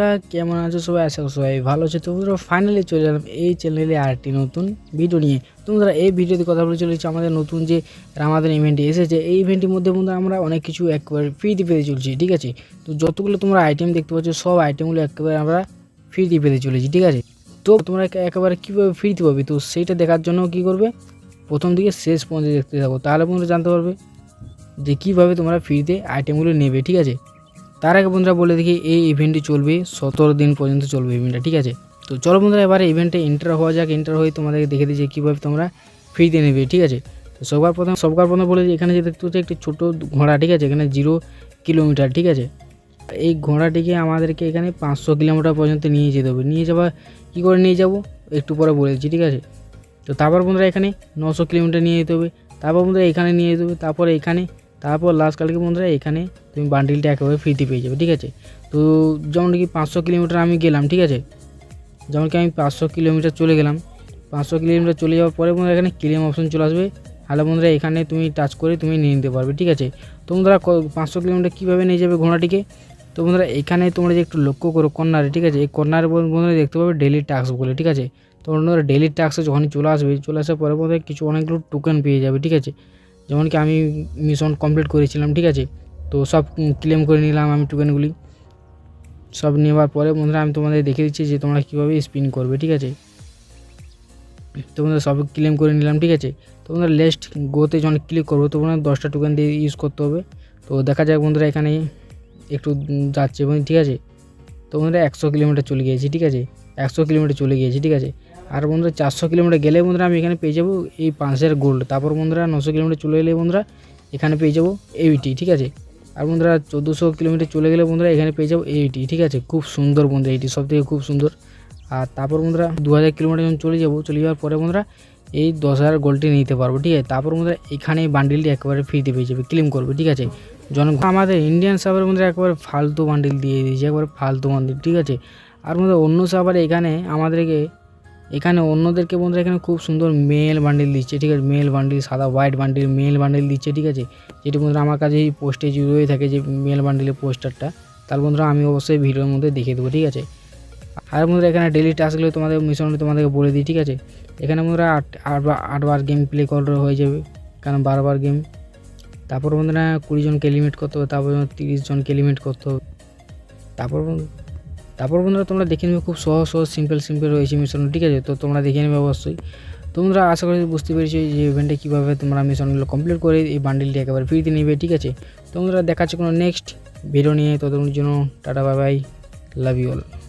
বন্ধুরা, কেমন আছো সবাই? আশা সবাই ভালো আছে। তো বন্ধুরা ফাইনালি চলে এলাম এই চ্যানেলে আরেকটি নতুন ভিডিও নিয়ে। তো বন্ধুরা, এই ভিডিওতে কথা বলে চলেছি আমাদের নতুন যে রামাদান ইভেন্টটি এসেছে, এই ইভেন্টের মধ্যে বন্ধুরা আমরা অনেক কিছু একবারে ফ্রিতে পেতে চলছি, ঠিক আছে? তো যতগুলো তোমরা আইটেম দেখতে পাচ্ছ, সব আইটেমগুলো একেবারে আমরা ফ্রিতে পেতে চলেছি, ঠিক আছে? তো তোমরা একে- একেবারে কীভাবে ফ্রিতে পাবে? তো সেইটা দেখার জন্য কি করবে? প্রথম দিকে শেষ পর্যন্ত দেখতে থাকো, তাহলে বন্ধুরা জানতে পারবে যে কীভাবে তোমরা ফ্রিতে আইটেমগুলো নেবে, ঠিক আছে? তার আগে বন্ধুরা বলে দেখি, এই ইভেন্টটি চলবে, সতেরো দিন পর্যন্ত চলবে ইভেন্টটা ঠিক আছে? তো চলো বন্ধুরা, এবারে ইভেন্টে এন্টার হওয়া যাক এন্টার হয়ে তোমাদেরকে দেখে দিচ্ছি কীভাবে তোমরা ফ্রিতে নেবে, ঠিক আছে? তো সবার প্রথম সবার প্রথম বলে দিই, এখানে যে দেখতে হচ্ছে একটি ছোটো ঘোড়া, ঠিক আছে? এখানে জিরো কিলোমিটার ঠিক আছে? এই ঘোড়াটিকে আমাদেরকে এখানে পাঁচশো কিলোমিটার পর্যন্ত নিয়ে যেতে হবে। নিয়ে যাওয়া, কী করে নিয়ে যাব? একটু পরে বলে দিচ্ছি, ঠিক আছে? তো তারপর বন্ধুরা এখানে নশো কিলোমিটার নিয়ে যেতে হবে। তারপর বন্ধুরা এখানে নিয়ে যেতে হবে। তারপর এখানে তারপর লাস্ট কালকে বন্ধুরা এখানে তুমি বান্ডিলটা একেবারে ফ্রিতে পেয়ে যাবে, ঠিক আছে? তো যেমন কি পাঁচশো কিলোমিটার আমি গেলাম, ঠিক আছে? যেমন কি আমি পাঁচশো কিলোমিটার চলে গেলাম, পাঁচশো কিলোমিটার চলে যাওয়ার পরে বন্ধুরা এখানে ক্লেম অপশন চলে আসবে। তাহলে বন্ধুরা এখানে তুমি টাচ করে তুমি নিয়ে নিতে পারবে, ঠিক আছে? তো বন্ধুরা পাঁচশো কিলোমিটার কীভাবে নিয়ে যাবে ঘোড়াটিকে? তো বন্ধুরা এখানে তোমরা যে একটু লক্ষ্য করো কর্নারে ঠিক আছে? এই কর্নারে বন্ধুরা দেখতে পাবে ডেলি টাস্ক বলে, ঠিক আছে? তো বন্ধুরা ডেলি টাস্কে যখনই চলে আসবে, চলে আসার পরে বন্ধুরা কিছু অনেকগুলো টোকেন পেয়ে যাবে, ঠিক আছে? যেমন কি আমি মিশন কমপ্লিট করেছিলাম, ঠিক আছে? তো সব ক্লেম করে নিলাম আমি টোকেনগুলি সব নেওয়ার পরে বন্ধুরা, আমি তোমাদের দেখে দিচ্ছি যে তোমরা কীভাবে স্পিন করবে, ঠিক আছে? তো বন্ধুরা, সব ক্লেম করে নিলাম, ঠিক আছে? তো বন্ধুরা লেস্ট গোতে যখন ক্লিক করব, তো বন্ধুরা, দশটা টোকেন দিয়ে ইউজ করতে হবে। তো দেখা যাক বন্ধুরা, এখানে একটু যাচ্ছে ঠিক আছে? তো একশো কিলোমিটার চলে গিয়েছি, ঠিক আছে? একশো কিলোমিটার চলে গিয়েছি, ঠিক আছে? আর বন্ধুরা চারশো কিলোমিটার গেলে বন্ধুরা আমি এখানে পেয়ে যাব এই পাঁচের গোল্ড তারপর বন্ধুরা নশো কিলোমিটার চলে এলে বন্ধুরা এখানে পেয়ে যাব এইটি ঠিক আছে? আর বন্ধুরা চোদ্দোশো কিলোমিটার চলে গেলে বন্ধুরা এখানে পেয়ে যাব এইটি ঠিক আছে? খুব সুন্দর বন্ধুরা এইটি সব থেকে খুব সুন্দর। আর তারপর বন্ধুরা দু হাজার কিলোমিটার যখন চলে যাব, চলে যাওয়ার পরে বন্ধুরা এই দশ হাজার গোল্ডটি নিতে পারব, ঠিক আছে? তারপর বন্ধুরা এখানে বান্ডিলটি একেবারে ফ্রিতে পেয়ে যাবে ক্লেম করবে, ঠিক আছে? জন আমাদের ইন্ডিয়ান সার্ভারের মধ্যে একবারে ফালতু বান্ডিল দিয়ে দিয়েছে, একবারে ফালতু বান্ডিল ঠিক আছে? আর মধ্যে অন্য সার্ভারে এখানে আমাদেরকে এখানে অন্যদেরকে বন্ধুরা এখানে খুব সুন্দর মেল বান্ডিল দিচ্ছে, ঠিক আছে? মেল বান্ডিল সাদা হোয়াইট বান্ডিল মেল বান্ডিল দিচ্ছে, ঠিক আছে? যেটি বন্ধুরা আমার কাছে এই পোস্টে রয়ে থাকে যে মেল বান্ডিলের পোস্টারটা তার বন্ধুরা আমি অবশ্যই ভিডিওর মধ্যে দেখে দেবো, ঠিক আছে? আর বন্ধুরা এখানে ডেলি টাস্কগুলো তোমাদের মিশন তোমাদেরকে বলে দিই, ঠিক আছে? এখানে বন্ধুরা আট আটবার আটবার গেম প্লে করে হয়ে যাবে, কারণ বারবার গেম তারপর বন্ধুরা কুড়ি জনকে লিমিট করতে হবে, তারপর তিরিশ জনকে লিমিট করতে হবে। তারপর তারপর বন্ধুরা তোমরা দেখে নেবে খুব সহজ সহজ সিম্পল সিম্পল রয়েছে মিশন ঠিক আছে? তো তোমরা দেখে নেবে অবশ্যই। তোমরা আশা করি বুঝতে পেরেছ যে ইভেন্টে কীভাবে তোমরা মিশনগুলো কমপ্লিট করে এই বান্ডিলটি একেবারে ফ্রিতে নেবে, ঠিক আছে? তোমরা দেখাচ্ছে কোনো নেক্সট ভিডিও নিয়ে, ততক্ষণের জন্য tata bye bye love you all